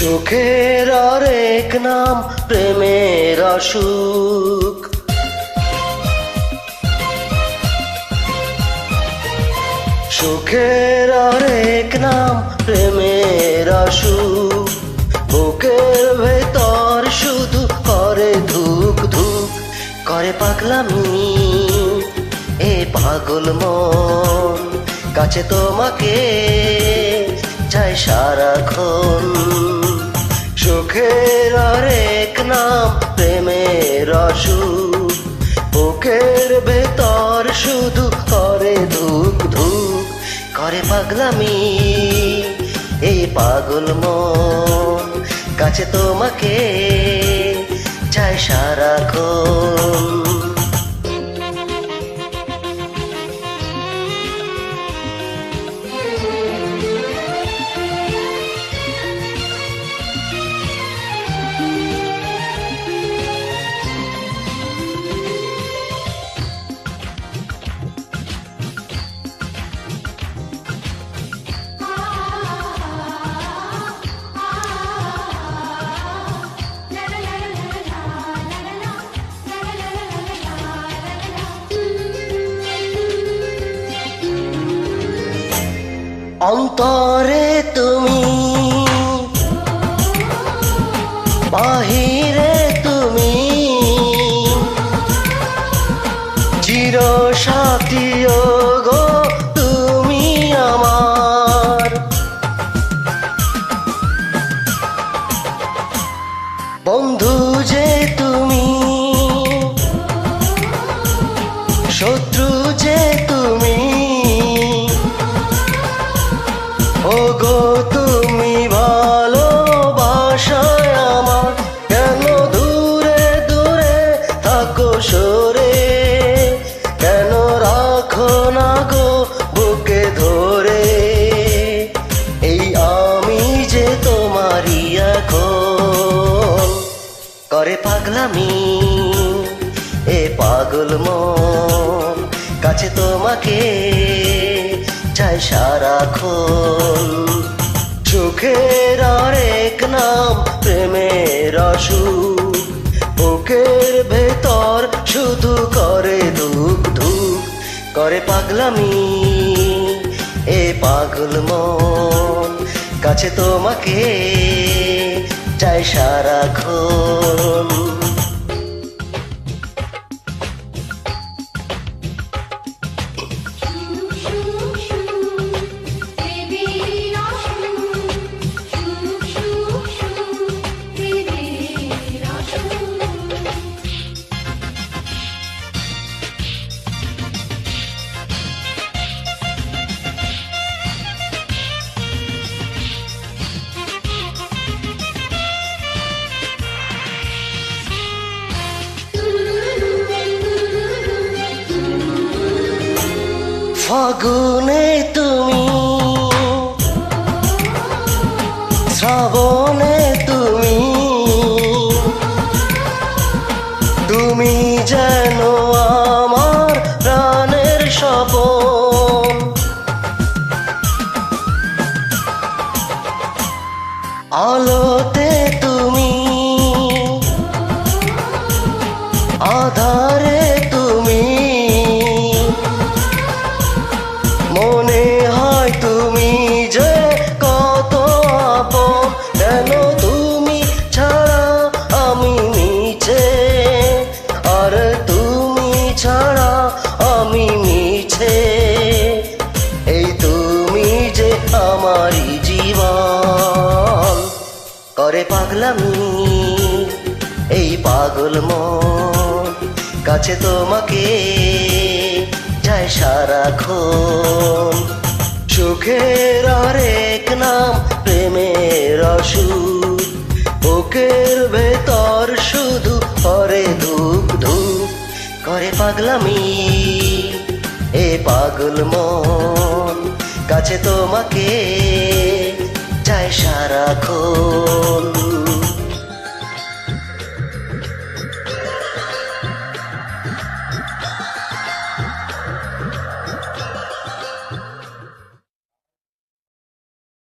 সুখের আরেক নাম, প্রেমের অসুখ। সুখের আরেক নাম, প্রেমের অসুখ। বুকের ভেতর শুধু করে ধুক ধুক, করে পাগলামি। এ পাগল মন, কাছে তোমাকে চাই সারাক্ষণ। সুখের আরেক নাম প্রেমের অসুখ বুকের ভেতর শুধু করে ধুক ধুক করে পাগলামি। এই পাগল মন, কাছে তোমাকে চাই সারাক্ষণ। অন্তরে তুমি বাহিরে তুমি চির সাথীয় গো তুমি আমার। বন্ধু যে পাগলামি, এ পাগল মন, কাছে তোমাকে চাই সারাক্ষণ। সুখের আরেক নাম প্রেমের অসুখ, বুকের ভেতর শুধু করে দুঃখ ধুক করে পাগলামি, এ পাগল মন, কাছে তোমাকে চাই সারাক্ষণ। ফাগুনে তুমি শ্রাবণে তুমি তুমি যেন আমার প্রাণের স্বপন। আলোতে মনে হয় তুমি যে কত আপন কেন তুমি ছাড়া আমি নিচে। আর তুমি ছাড়া আমি মিছে এই তুমি যে আমারই জীবন, করে পাগলামি, এই পাগল মন, কাছে তোমাকে সারাক্ষণ সুখের আরেক নাম, প্রেমের অসুখ বুকের ভেতর শুধু করে ধূপ ধূপ করে পাগলামি। এ পাগল মন, কাছে তোমাকে চাই সারাক্ষণ।